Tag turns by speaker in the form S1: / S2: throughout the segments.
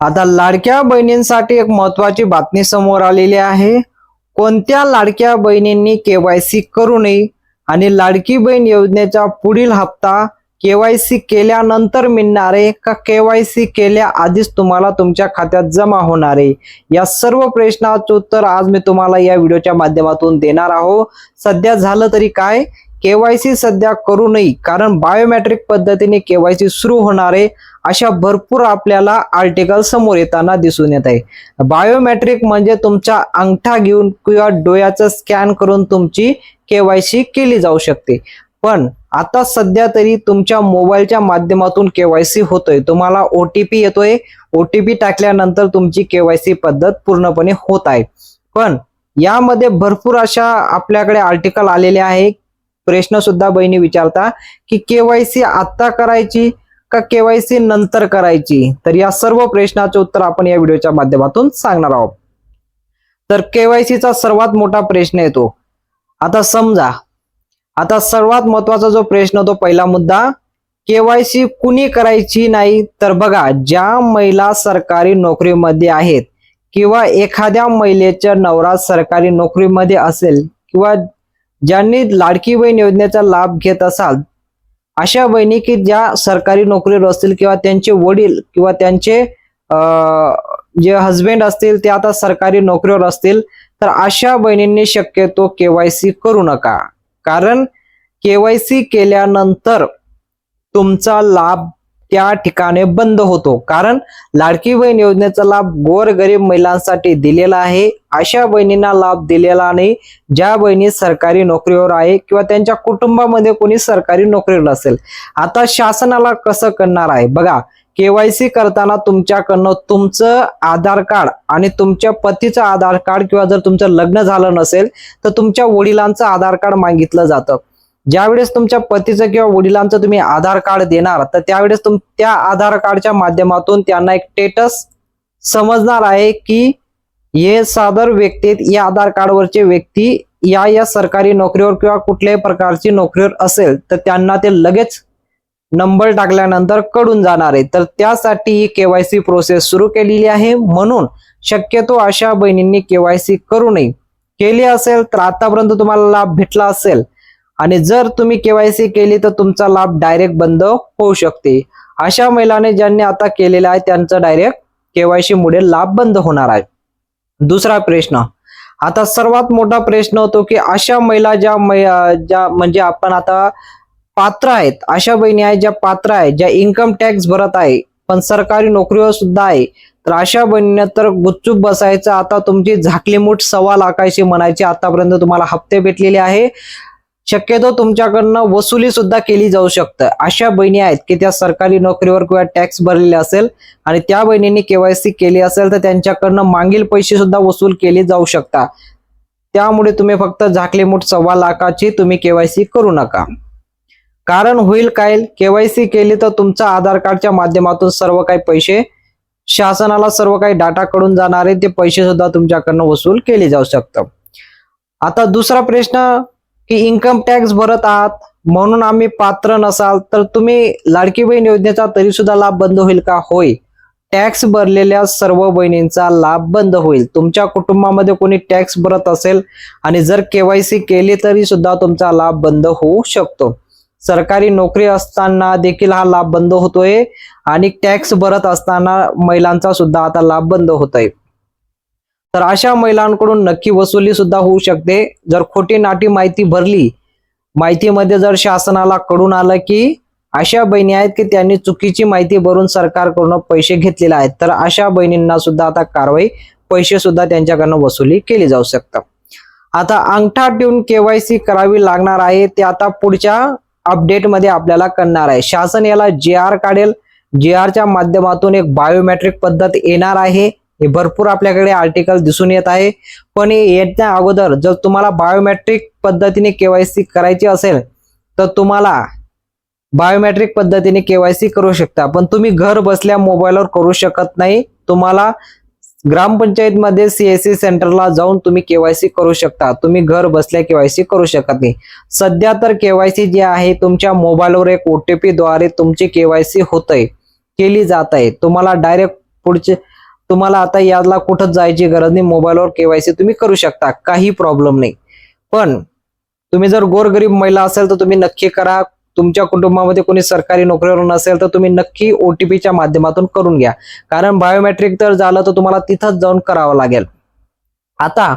S1: आता लाडक्या बहिणींसाठी एक महत्वाची बातमी समोर आलेली आहे. कोणत्या लाडक्या बहिणींनी केवायसी करू नये आणि लाडकी बहीण योजनेचा पुढील हप्ता केवायसी केल्यानंतर मिळणारे का केवायसी केल्या आधीच तुम्हाला तुमच्या खात्यात जमा होणारे या सर्व प्रश्नाचं उत्तर आज मी तुम्हाला या व्हिडिओच्या माध्यमातून देणार आहो सध्या झालं तरी काय? केवायसी सध्या करू नये कारण बायोमॅट्रिक पद्धतीने केवायसी सुरू होणारे अशा भरपूर आपल्याला आर्टिकल समोर येताना दिसून येत आहे. बायोमेट्रिक म्हणजे तुमचा अंगठा घेऊन किंवा डोळ्याचं स्कॅन करून तुमची केवायसी केली जाऊ शकते. पण आता सध्या तरी तुमच्या मोबाईलच्या माध्यमातून केवायसी होतोय. तुम्हाला ओटीपी येतोय. ओटीपी टाकल्यानंतर तुमची केवायसी पद्धत पूर्णपणे होत आहे. पण यामध्ये भरपूर अशा आपल्याकडे आर्टिकल आलेले आहे. प्रश्न सुद्धा बहिणी विचारता की केवायसी आत्ता करायची? का केवायसी नंतर करायची? तर या सर्व प्रश्नाचे उत्तर आपण या व्हिडिओच्या माध्यमातून सांगणार आहोत. तर केवायसीचा सर्वात मोठा प्रश्न येतो. आता समजा आता सर्वात महत्त्वाचा जो प्रश्न तो पहिला मुद्दा केवायसी कुणी करायची नाही? तर बघा ज्या महिला सरकारी नोकरीमध्ये आहेत किंवा एखाद्या महिलेचा नवरा सरकारी नोकरीमध्ये असेल किंवा ज्यांनी लाडकी बहीण योजनेचा लाभ घेत असाल अशा बहिणी की ज्या सरकारी नोकरीवर असतील किंवा त्यांचे वडील किंवा त्यांचे जे हस्बंड असतील ते आता सरकारी नोकरीवर असतील तर अशा बहिणींनी शक्यतो केवायसी करू नका. कारण केवायसी केल्यानंतर तुमचा लाभ त्या ठिकाणी बंद होतो. कारण लाडकी बहीण योजनेचा लाभ गोरगरीब महिलांसाठी दिलेला आहे. अशा बहिणींना लाभ दिलेला नाही. ज्या बहिणी सरकारी नोकरीवर आहे किंवा त्यांच्या कुटुंबामध्ये कोणी सरकारी नोकरीवर असेल आता शासनाला कसं करणार आहे? बघा केवायसी करताना तुमच्याकडनं तुमचं आधार कार्ड आणि तुमच्या पतीचं आधार कार्ड किंवा जर तुमचं लग्न झालं नसेल तर तुमच्या वडिलांचं आधार कार्ड मागितलं जातं. ज्यावेळेस तुमच्या पतीचं किंवा वडिलांचं तुम्ही आधार कार्ड देणार तर त्यावेळेस तुम त्या आधार कार्डच्या माध्यमातून त्यांना एक स्टेटस समजणार आहे की हे सादर व्यक्तीत या आधार कार्डवरचे व्यक्ती या या सरकारी नोकरीवर किंवा कुठल्याही प्रकारची नोकरीवर असेल तर त्यांना ते लगेच नंबर टाकल्यानंतरकडून जाणार आहे. तर त्यासाठी ही केवायसी प्रोसेस सुरू केलेली आहे. म्हणून शक्यतो अशा बहिणींनी केवायसी करू नये. केली असेल तर आतापर्यंत तुम्हाला लाभ भेटला असेल आणि जर तुम्ही केवायसी केली तर तुमचा लाभ डायरेक्ट बंद होऊ शकते. अशा महिलाने ज्यांनी आता केलेला आहे त्यांचं डायरेक्ट केवायसी मुळे लाभ बंद होणार आहे. दुसरा प्रश्न. आता सर्वात मोठा प्रश्न होतो की अशा महिला ज्या ज्या म्हणजे आपण आता पात्र आहेत अशा बहिणी आहेत ज्या पात्र आहेत ज्या इन्कम टॅक्स भरत आहे पण सरकारी नोकरीवर सुद्धा आहे तर अशा बहिणींना तर गुपचूप बसायचं. आता तुमची झाकली मूठ सव्वा लाखाची म्हणायची आतापर्यंत तुम्हाला हप्ते भेटलेले आहे. शक्यतो तुमच्याकडनं वसुली सुद्धा केली जाऊ शकतं. अशा बहिणी आहेत की त्या सरकारी नोकरीवर किंवा टॅक्स भरलेले असेल आणि त्या बहिणींनी केवायसी केली असेल तर त्यांच्याकडनं मागील पैसे सुद्धा वसूल केले जाऊ शकता त्यामुळे तुम्ही फक्त झाकलीमूठ सव्वा लाखाची तुम्ही केवायसी करू नका. कारण होईल काय? केवायसी केली तर तुमचा आधार कार्डच्या माध्यमातून सर्व काही पैसे शासनाला सर्व काही डाटा कडून जाणारे ते पैसे सुद्धा तुमच्याकडनं वसूल केले जाऊ शकतं. आता दुसरा प्रश्न की इन्कम टॅक्स भरत आहात म्हणून आम्ही पात्र नसाल तर तुम्ही लाडकी बहीण योजनेचा तरी सुद्धा लाभ बंद होईल का? होय. टॅक्स भरलेल्या सर्व बहिणींचा लाभ बंद होईल. तुमच्या कुटुंबामध्ये कोणी टॅक्स भरत असेल आणि जर केवायसी केली तरी सुद्धा तुमचा लाभ बंद होऊ शकतो. सरकारी नोकरी असताना देखील हा लाभ बंद होतोय आणि टॅक्स भरत असताना महिलांचा सुद्धा आता लाभ बंद होतोय. तर अशा महिलांकडून नक्की वसुली सुद्धा होऊ शकते. जर खोटी नाटी माहिती भरली माहितीमध्ये जर शासनाला कळून आलं की अशा बहिणी आहेत की त्यांनी चुकीची माहिती भरून सरकारकडून पैसे घेतलेले आहेत तर अशा बहिणींना सुद्धा आता कारवाई पैसे सुद्धा त्यांच्याकडनं वसुली केली जाऊ शकतात. आता अंगठा ठेवून केवायसी करावी लागणार आहे ते आता पुढच्या अपडेटमध्ये आपल्याला करणार आहे. शासन याला जे आर काढेल. जे आरच्या माध्यमातून एक बायोमेट्रिक पद्धत येणार आहे. हे भरपूर आपल्याकडे आर्टिकल दिसून येत आहे. पण हे येण्या अगोदर जर तुम्हाला बायोमेट्रिक पद्धतीने केवायसी करायची असेल तर तुम्हाला बायोमेट्रिक पद्धतीने केवायसी करू शकता. पण तुम्ही घर बसल्या मोबाईलवर करू शकत नाही. तुम्हाला ग्रामपंचायतमध्ये सीएससी सेंटरला जाऊन तुम्ही केवायसी करू शकता. तुम्ही घर बसल्या केवायसी करू शकत नाही. सध्या तर केवायसी जे आहे तुमच्या मोबाईलवर एक ओटीपी द्वारे तुमची केवायसी आहे केली जात आहे तुम्हाला डायरेक्ट पुढचे तुम्हाला आता याला कुठंच जायची गरज नाही. मोबाईलवर केवायसी तुम्ही करू शकता. काही प्रॉब्लेम नाही. पण तुम्ही जर गोरगरीब महिला असेल तर तुम्ही नक्की करा. तुमच्या कुटुंबामध्ये कोणी सरकारी नोकरीवर नसेल तर तुम्ही नक्की ओटीपीच्या माध्यमातून करून घ्या. कारण बायोमेट्रिक जर झालं तर तुम्हाला तिथंच जाऊन करावं लागेल. आता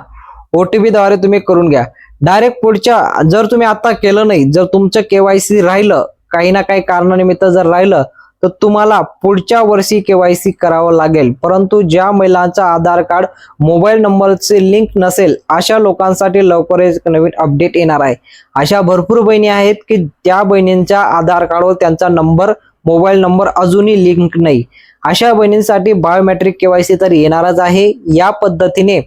S1: ओटीपी द्वारे तुम्ही करून घ्या. डायरेक्ट पुढच्या जर तुम्ही आता केलं नाही जर तुमचं केवायसी राहिलं काही ना काही कारणानिमित्त जर राहिलं तर तुम्हाला पुढच्या वर्षी केवायसी करावं लागेल. परंतु ज्या महिलांचा आधार कार्ड मोबाईल नंबरचे लिंक नसेल अशा लोकांसाठी लवकरच एक नवीन अपडेट येणार आहे. अशा भरपूर बहिणी आहेत की त्या बहिणींच्या आधार कार्डवर त्यांचा नंबर मोबाईल नंबर अजूनही लिंक नाही. अशा बहिणींसाठी बायोमेट्रिक केवायसी तर येणारच आहे. या पद्धतीने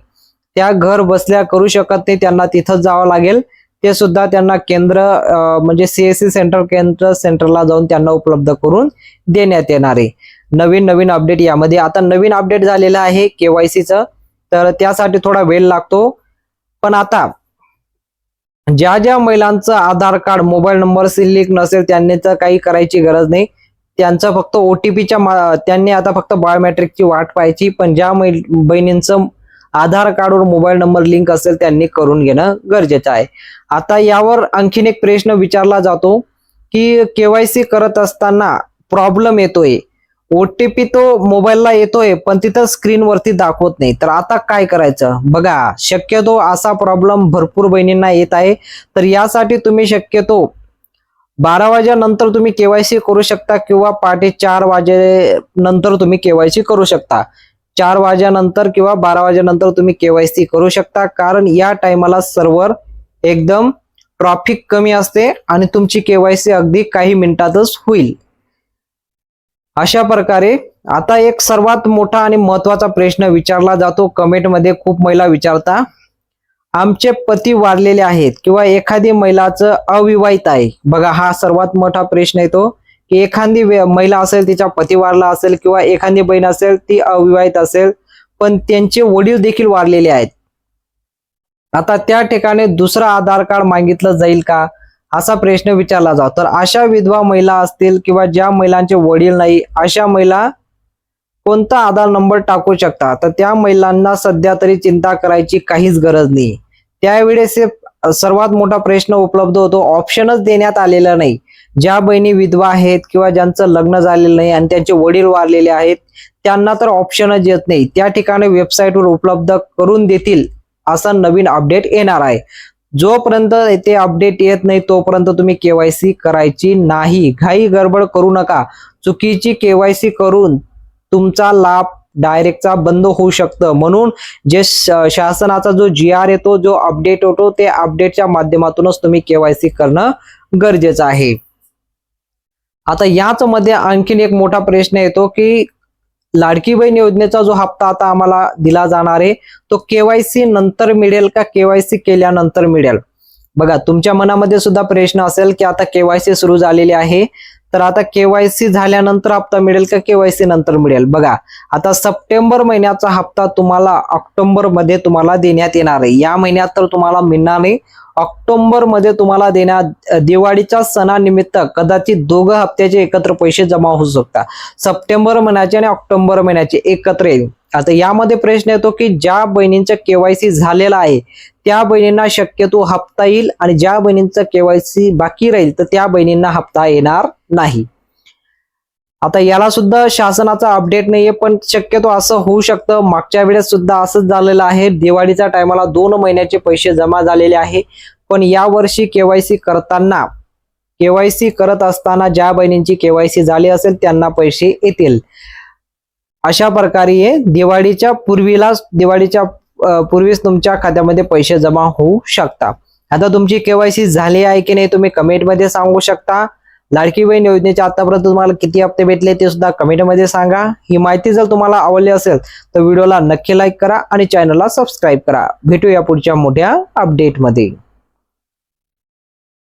S1: त्या घर बसल्या करू शकत नाही त्यांना तिथं जावं लागेल. ते सुद्धा त्यांना केंद्र म्हणजे सीएससी सेंटर केंद्र सेंटरला जाऊन त्यांना उपलब्ध करून देण्यात येणार आहे. नवीन नवीन अपडेट यामध्ये. आता नवीन अपडेट झालेलं आहे केवायसीचं तर त्यासाठी थोडा वेळ लागतो. पण आता ज्या ज्या महिलांचं Aadhaar card mobile number link नसेल त्यांनी तर काही करायची गरज नाही. त्यांचं फक्त ओटीपीच्या त्यांनी आता फक्त बायोमेट्रिकची वाट पाहायची. पण ज्या बहिणींचं आधार कार्डवर मोबाईल नंबर लिंक असेल त्यांनी करून घेणं गरजेचं आहे. आता यावर आणखीन एक प्रश्न विचारला जातो की केवायसी करत असताना प्रॉब्लेम येतोय. ओटीपी तो मोबाईलला येतोय पण तिथं स्क्रीनवरती दाखवत नाही. तर आता काय करायचं? बघा शक्यतो असा प्रॉब्लेम भरपूर बहिणींना येत आहे. तर यासाठी तुम्ही शक्यतो बारा वाजेनंतर तुम्ही केवायसी करू शकता किंवा पहाटे चार वाजे नंतर तुम्ही केवायसी करू शकता. चार वाजेनंतर किंवा बारा वाजेनंतर तुम्ही केवायसी करू शकता. कारण या टायमाला सर्व्हर एकदम ट्रॉफिक कमी असते आणि तुमची केवायसी अगदी काही मिनिटातच होईल. अशा प्रकारे आता एक सर्वात मोठा आणि महत्त्वाचा प्रश्न विचारला जातो. कमेंटमध्ये खूप महिला विचारता आमचे पती वारलेले आहेत किंवा एखादी महिलाचं अविवाहित आहे. बघा हा सर्वात मोठा प्रश्न येतो की एखादी महिला असेल तिच्या पती वारला असेल किंवा एखादी बहीण असेल ती अविवाहित असेल पण त्यांचे वडील देखील वारलेले आहेत. आता त्या ठिकाणी दुसरा आधार कार्ड मागितलं जाईल का? असा प्रश्न विचारला जातो. तर अशा विधवा महिला असतील किंवा ज्या महिलांचे वडील नाही अशा महिला कोणता आधार नंबर टाकू शकता? तर त्या महिलांना सध्या तरी चिंता करायची काहीच गरज नाही. त्यावेळेस सर्वात मोठा प्रश्न उपलब्ध होतो. ऑप्शनच देण्यात आलेला नाही. ज्या बहिणी विधवा आहेत किंवा ज्यांचं लग्न झालेलं नाही आणि त्यांचे वडील वारलेले आहेत त्यांना तर ऑप्शनच येत नाही. त्या ठिकाणी वेबसाईटवर उपलब्ध करून देतील असा नवीन अपडेट येणार आहे. जोपर्यंत ते अपडेट येत नाही तोपर्यंत तुम्ही केवायसी करायची नाही. घाई गडबड करू नका. चुकीची केवायसी करून तुमचा लाभ डायरेक्टचा बंद होऊ शकतं. म्हणून जे श- शासनाचा जो जी आर येतो जो अपडेट होतो ते अपडेटच्या माध्यमातूनच तुम्ही केवायसी करणं गरजेचं आहे. आता याच मध्ये आणखीन एक मोठा प्रश्न येतो की लाडकी बहीण योजनेचा जो हप्ता आता आम्हाला दिला जाणार आहे तो केवायसी नंतर मिळेल का केवायसी केल्यानंतर मिळेल? बघा तुमच्या मनामध्ये सुद्धा प्रश्न असेल की आता केवायसी सुरू झालेली आहे तर आता केवायसी झाल्यानंतर हप्ता मिळेल का केवायसी नंतर मिळेल? बघा आता सप्टेंबर महिन्याचा हप्ता तुम्हाला ऑक्टोबरमध्ये तुम्हाला देण्यात येणार आहे. या महिन्यात तर तुम्हाला मिळणार नाही. ऑक्टोबरमध्ये तुम्हाला देण्यात दिवाळीच्या सणानिमित्त कदाचित दोघं हप्त्याचे एकत्र पैसे जमा होऊ शकतात. सप्टेंबर महिन्याचे आणि ऑक्टोबर महिन्याचे एकत्र येईल. आता यामध्ये प्रश्न येतो की ज्या बहिणींचा केवायसी झालेला आहे त्या बहिणींना शक्यतो हप्ता येईल आणि ज्या बहिणींचा केवायसी बाकी राहील तर त्या बहिणींना हप्ता येणार नाही. आता याला सुद्धा शासनाचा अपडेट नाहीये पण शक्यतो असं होऊ शकतं. मागच्या वेळेस सुद्धा असंच झालेलं आहे. दिवाळीच्या टायमाला दोन महिन्याचे पैसे जमा झालेले आहे. पण यावर्षी केवायसी करताना केवायसी करत असताना ज्या बहिणींची केवायसी झाली असेल त्यांना पैसे येतील. अशा प्रकारे हे दिवाळीच्या पूर्वीला दिवाळीच्या पूर्वीच तुमच्या खात्यामध्ये पैसे जमा होऊ शकता. आता तुमची केवायसी झाली आहे की नाही तुम्ही कमेंटमध्ये सांगू शकता. लाडकी बहीण योजनेचे आतापर्यंत तुम्हाला किती हप्ते भेटले ते सुद्धा कमेंटमध्ये सांगा. ही माहिती जर तुम्हाला आवडली असेल तर व्हिडिओला नक्की लाईक करा आणि चॅनलला सबस्क्राईब करा. भेटूया पुढच्या मोठ्या अपडेटमध्ये